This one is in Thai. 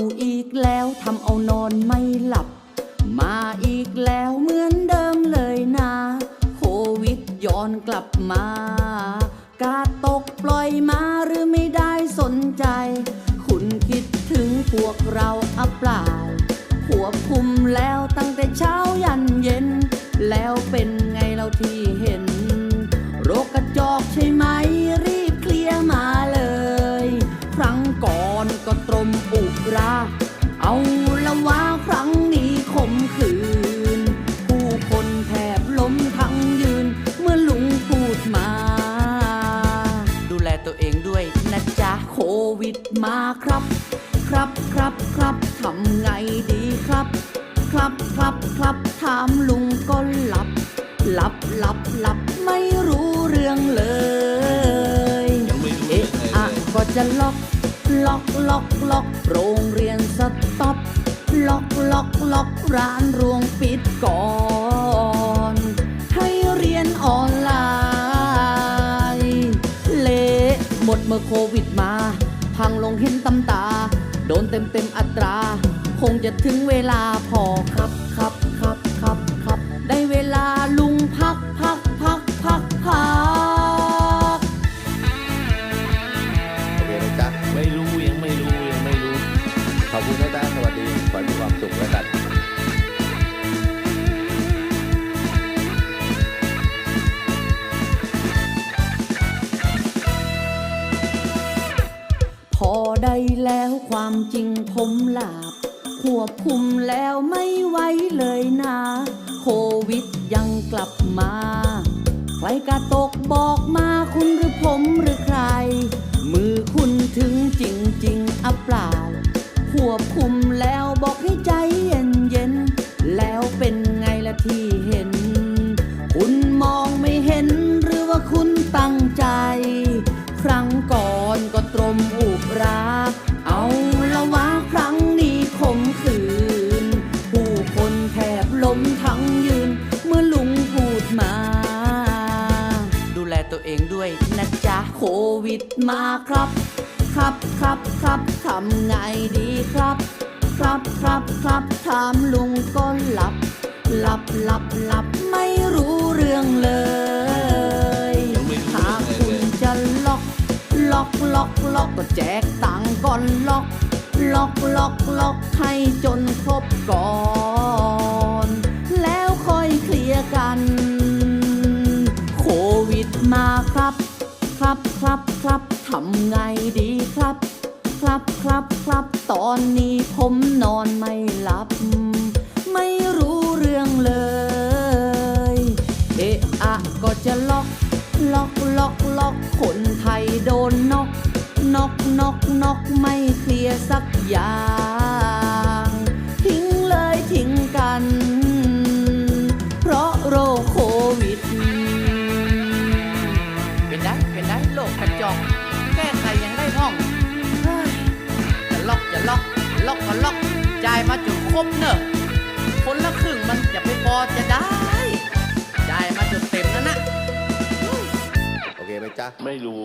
าอีกแล้วทำเอานอนไม่หลับ มาอีกแล้วเหมือนเดิมเลยนะ โควิดย้อนกลับมา กาตกปล่อยมาหรือไม่ได้สนใจ คุณคิดถึงพวกเราอัเปล่าควบคุมแล้วตั้งแต่เช้ายันเย็น แล้วเป็นไงเราที่เห็น รา เอาละว่าครั้งนี้ขมขืน ผู้คนแทบล้มทั้งยืน เมื่อลุงพูดมา ดูแลตัวเองด้วยนะจ๊ะโควิดมาครับ ครับครับครับทำไงดีครับ ครับครับครับถามลุงก็หลับ หลับหลับหลับไม่รู้เรื่องเลยยังไม่รู้เอ๊ะเรื่องอะไรอะเลยก็จะล็อก ล็อกล็อกล็อกโรงเรียนสต็อปล็อกล็อกล็อกร้านรวงปิดก่อน ให้เรียนออนไลน์เละหมดเมื่อโควิดมา พังลงเห็นตำตา โดนเต็มเต็มอัตรา คงจะถึงเวลาพอครับครับครับ ความจริงผมหลาบ ควบคุมแล้วไม่ไหวเลยนะ โควิดยังกลับมา ใครกาตกบอกมาคุณ วิดมาครับ ครับครับครับทำไงดีครับ ครับครับครับถามลุงก็หลับ หลับหลับหลับไม่รู้เรื่องเลยยังไม่รู้หากคุณจะล็อกล็อกล็อกล็อกก็แจกตังก่อนล็อก ล็อกล็อกล็อกให้จนครบก่อน ทำไงดีครับ ครับครับครับ ตอนนี้ผมนอนไม่หลับ ไม่รู้เรื่องเลย เอะอะก็จะล็อก ล็อกล็อกล็อกคนไทยโดนนกนกนกนกไม่เคลียร์สักอย่าง กก็ล็อกจ่ายมาจนครบเนอะคนละครึ่งมันจะไปพอจะได้จ่ายมาจนเต็มแล้วนะ โอเคไหมจ๊ะ ไม่รู้